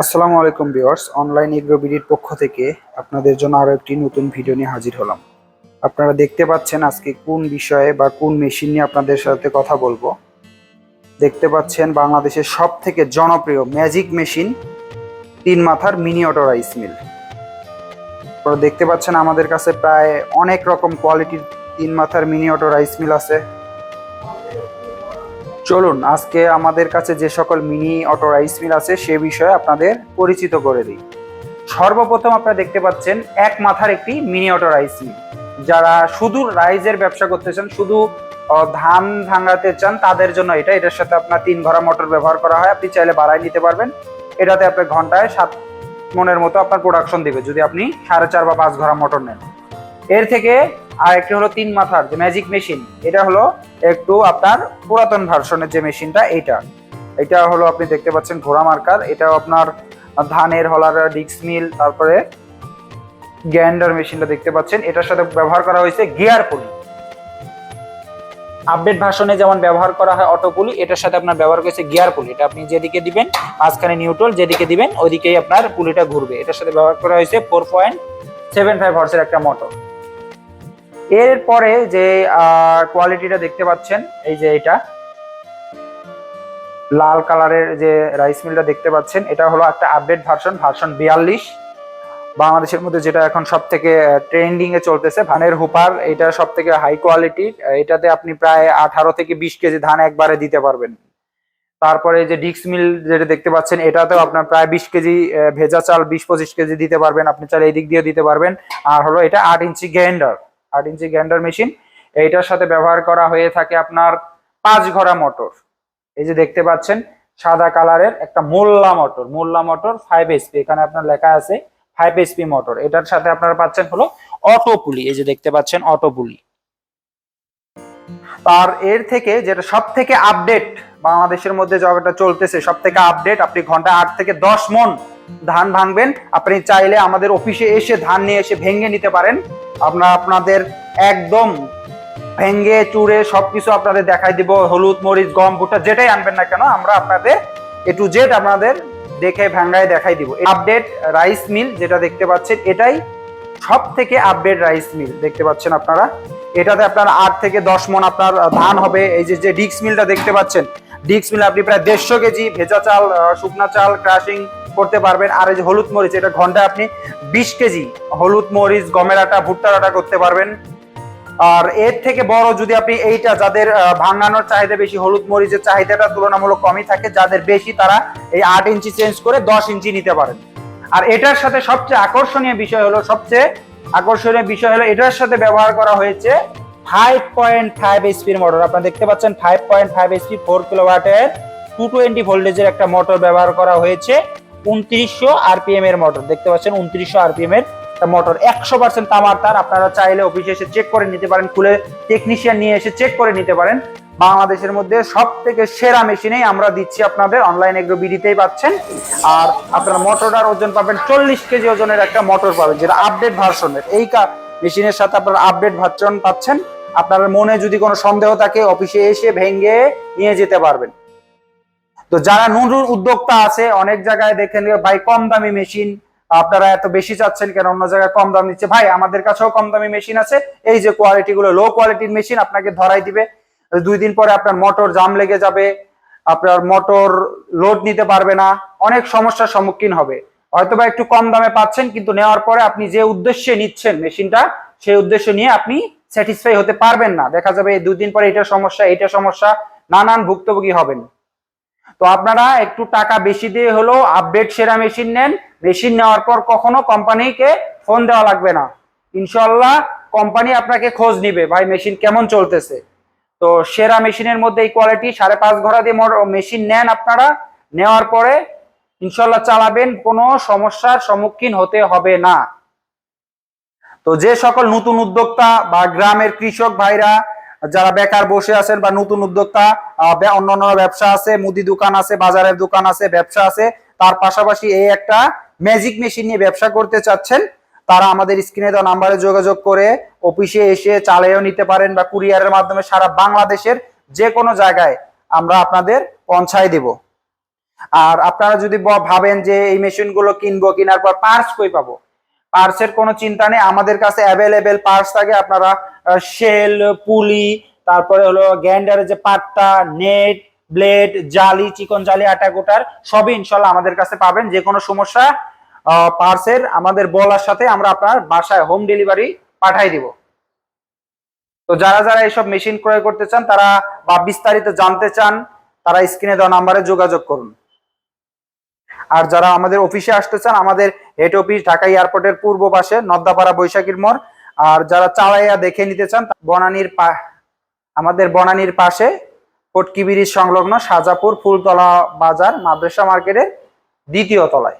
আসসালামু আলাইকুম viewers, online এগ্রোবিডির পক্ষ থেকে আপনাদের জন্য আরও একটি নতুন ভিডিও নিয়ে হাজির হলাম। আপনারা দেখতে পাচ্ছেন আজকে কোন বিষয়ে বা কোন মেশিন নিয়ে আপনাদের সাথে কথা বলব। দেখতে পাচ্ছেন বাংলাদেশের সব থেকে জনপ্রিয় ম্যাজিক মেশিন তিন মাথার মিনি অটো রাইস মিল আপনারা দেখতে পাচ্ছেন আমাদের কাছে প্রায় অনেক রকম কোয়ালিটির তিন মাথার মিনি অটো রাইস মিল আছে। চলুন, আজকে আমাদের কাছে যে সকল মিনি অটো রাইস মিল আছে, সে বিষয়ে আপনাদের পরিচিত করে দিই। সর্বপ্রথম আপনারা দেখতে পাচ্ছেন এক মাথার একটি মিনি অটো রাইস মিল। যারা শুধু রাইসের ব্যবসা করতে চান, শুধু ধান ভাঙাতে চান, তাদের জন্য এটা। এটার সাথে আপনার তিন ঘোড়া মোটর ব্যবহার করা হয়। আপনি চাইলে বাড়াই নিতে পারবেন। এটাতে আপনার ঘন্টায় সাত মনের মতো আপনার প্রোডাকশন দিবে, যদি আপনি সাড়ে চার বা পাঁচ ঘোড়া মোটর নেন। এর থেকে আর একটি হলো তিন মাথার যে ম্যাজিক মেশিন এটা হলো একটু আপনার পুরাতন ভার্সনের যে মেশিনটা এইটা। এটা হলো আপনি দেখতে পাচ্ছেন ঘোড়া মার্কার, এটাও আপনার ধানের হলার ডিক্স মিল, তারপরে গ্যান্ডার মেশিনটা দেখতে পাচ্ছেন। এটার সাথে ব্যবহার করা হয়েছে গিয়ার পুলি আপডেট ভার্সনে যেমন ব্যবহার করা হয় অটো পুলি এটার সাথে আপনার ব্যবহার করেছে গিয়ার পুলি এটা আপনি যেদিকে দিবেন, মাঝখানে নিউট্রাল যেদিকে দিবেন, ওইদিকেই আপনার পুলিটা ঘুরবে। এটার সাথে ব্যবহার করা হয়েছে ফোর পয়েন্ট সেভেন ফাইভ হর্সের একটা মোটর এরপরে যে কোয়ালিটিটা দেখতে পাচ্ছেন, এই যে এটা, লাল কালারের যে রাইস মিলটা দেখতে পাচ্ছেন, এটা হলো একটা আপডেট ভার্সন ভার্সন বিয়াল্লিশ। বাংলাদেশের মধ্যে যেটা এখন সব থেকে ট্রেন্ডিং এ চলতেছে, ধানের হুপার, এটা সব থেকে হাই কোয়ালিটির এটাতে আপনি প্রায় আঠারো থেকে বিশ কেজি ধান একবারে দিতে পারবেন। তারপরে যে ডিক্স মিল যেটা দেখতে পাচ্ছেন, এটাতেও আপনার প্রায় বিশ কেজি ভেজা চাল বিশ পঁচিশ কেজি দিতে পারবেন, আপনি চাল এই দিক দিয়ে দিতে পারবেন। আর হলো এটা আট ইঞ্চি গ্যান্ডার আট ইঞ্চি গ্যান্ডার মেশিন। এইটার সাথে ব্যবহার করা হয়ে থাকে আপনার পাঁচ ঘোড়া মোটর। এই যে দেখতে পাচ্ছেন, সাদা কালারের একটা Molla motor Molla motor five SP এখানে আপনার লেখা আছে ফাইভ এসপি মোটর। এটার সাথে আপনারা পাচ্ছেন হলো অটো পুলি এই যে দেখতে পাচ্ছেন অটো পুলি আর এর থেকে যেটা সব থেকে আপডেট বাংলাদেশের মধ্যে যেটা চলতেছে সব থেকে আপডেট আপনি ঘণ্টা আট থেকে দশ মন ধান ভাঙবেন। আপনি চাইলে আমাদের অফিসে এসে ধান নিয়ে এসে ভেঙে নিতে পারেন। আপনার, আপনাদের একদম ভেঙ্গে চুড়ে সবকিছু আপনাদের দেখাই দিব। হলুদ, মরিচ, গম, ভুট্টা, যেটাই আনবেন না কেন, আমরা আপনাদের এ টু জেড আপনাদের দেখে ভাঙ্গায় দেখাই দিব। আপডেট রাইস মিল যেটা দেখতে পাচ্ছেন, এটাই সব থেকে আপডেট রাইস মিল দেখতে পাচ্ছেন আপনারা। এটাতে আপনার আট থেকে দশ মন আপনার ধান হবে। এই যে যে ডিক্স মিলটা দেখতে পাচ্ছেন ডিক্স মিল আপনি প্রায় দেড়শো কেজি ভেজা চাল শুকনা চাল ক্রাশিং করতে পারবেন। আর এই যে হলুদ মরিচ, এটা ঘন্টায় আপনি বিশ কেজি হলুদ মরিচ, গমের আটা, ভুট্টার আটা করতে পারবেন। আর এর থেকে বড় যদি আপনি এইটা, যাদের ভাঙানোর চাহিদা বেশি, হলুদ মরিচের চাহিদাটা তুলনামূলক কমই থাকে, যাদের বেশি, তারা এই আট ইঞ্চি চেঞ্জ করে দশ ইঞ্চি নিতে পারেন। আর এটার সাথে সবচেয়ে আকর্ষণীয় বিষয় হলো, সবচেয়ে আকর্ষণীয় বিষয় হলো, এটার সাথে ব্যবহার করা হয়েছে ফাইভ পয়েন্ট ফাইভ এসপির মোটর আপনারা দেখতে পাচ্ছেন five point five SP four কিলোওয়াটের two twenty ভোল্টেজের একটা মোটর ব্যবহার করা হয়েছে, উনত্রিশশো আরপিএম এর মোটর দেখতে পাচ্ছেন উনত্রিশশো আরপিএম এর মোটর একশো পার্সেন্ট তামার তার, আপনারা চাইলে অফিসে এসে চেক করে নিতে পারেন, খুলে টেকনিশিয়ান নিয়ে এসে চেক করে নিতে পারেন। বাংলাদেশের মধ্যে সব থেকে সেরা মেশিনেই আমরা দিচ্ছি আপনাদের অনলাইন এগ্রো বিডিতেই পাচ্ছেন। আর আপনারা মোটরটার ওজন পাবেন চল্লিশ কেজি ওজনের একটা মোটর পাবেন, যেটা আপডেট ভার্সনের এই মেশিনের সাথে আপনারা আপডেট ভার্চন পাচ্ছেন। আপনার মনে যদি কোনো সন্দেহ থাকে, অফিসে এসে ভেঙে নিয়ে যেতে পারবেন। তো যারা নতুন উদ্যোক্তা আছে, অনেক জায়গায় দেখেন ভাই, কম দামি মেশিন, আপনারা এত বেশি চাচ্ছেন কেন? অন্য জায়গায় কম দাম নিচ্ছে। ভাই, আমাদের কাছেও কম দামি মেশিন আছে। এই যে কোয়ালিটি গুলো লো কোয়ালিটির মেশিন আপনাকে ধরাই দিবে। দুই দিন পরে আপনার মোটর জাম লেগে যাবে, আপনার মোটর লোড নিতে পারবে না। অনেক সমস্যার সম্মুখীন হবে। হয়তো বা একটু কম দামে পাচ্ছেন, কিন্তু নেওয়ার পরে আপনি যে উদ্দেশ্যে নিচ্ছেন মেশিনটা, সেই উদ্দেশ্য নিয়ে আপনি স্যাটিসফাই হতে পারবেন না। দেখা যাবে এই দুই দিন পরে এটা সমস্যা এটা সমস্যা, নানান ভুক্তভোগী হবেন। তো আপনারা একটু টাকা বেশি দিয়ে হলেও আপডেট সেরা মেশিন নেন। মেশিন নেওয়ার পর কখনো কোম্পানিকে ফোন দেওয়া লাগবে না। ইনশাল্লাহ কোম্পানি আপনাকে খোঁজ নিবে, ভাই, মেশিন কেমন চলতেছে? তো সেরা মেশিনের মধ্যে এই কোয়ালিটি সাড়ে পাঁচ ঘোড়া দিয়ে মেশিন নেন আপনারা। নেওয়ার পরে ইনশাল্লাহ চালাবেন কোনো সমস্যার সম্মুখীন হতে হবে না। তো যে সকল নতুন উদ্যোক্তা বা গ্রামের কৃষক ভাইরা যারা বেকার বসে আছেন বা নতুন উদ্যোক্তা আহ, বে- অন্যান্য ব্যবসা আছে মুদি দোকান আছে বাজারের দোকান আছে ব্যবসা আছে তার পাশাপাশি এই একটা ম্যাজিক মেশিন নিয়ে ব্যবসা করতে চাচ্ছেন তারা আমাদের স্ক্রিনে দেওয়া নাম্বারে যোগাযোগ করে অফিসে এসে চালিয়েও নিতে পারেন বা কুরিয়ারের মাধ্যমে সারা বাংলাদেশের যে কোনো জায়গায় আমরা আপনাদের পৌঁছায় দেব। আর আপনারা যদি ভাবেন যে এই মেশিনগুলো কিনবো, কেনার পর পার্স কই পাবো? পার্সের কোনো চিন্তা নেই, আমাদের কাছে অ্যাভেলেবেল পার্স থাকে, আপনারা শেল পুলি তারপরে হলো গ্যান্ডারের যে পাট্টা নেট ব্লেড জালি, চিকন জালি, আটা গোটার, সবই ইনশাল্লাহ আমাদের কাছে পাবেন, যে কোনো সমস্যা পার্সের আমাদের বলার সাথে আমরা আপনার বাসায় হোম ডেলিভারি পাঠাই দিব। তো যারা যারা এইসব মেশিন ক্রয় করতে চান, তারা বা বিস্তারিত জানতে চান, তারা স্ক্রিনে দেওয়া নাম্বারে যোগাযোগ করুন। আর যারা আমাদের অফিসে আসতে চান, আমাদের হেড অফিস ঢাকা এয়ারপোর্টের পূর্ব পাশে, নদ্দাপাড়া বৈশাখীর মোড়। আর যারা চালাইয়া দেখে নিতে চান বনানীর আমাদের বনানীর পাশে ফটকি ব্রিজ সংলগ্ন সাজাপুর ফুলতলা বাজার, মাদ্রাসা মার্কেটের দ্বিতীয় তলায়।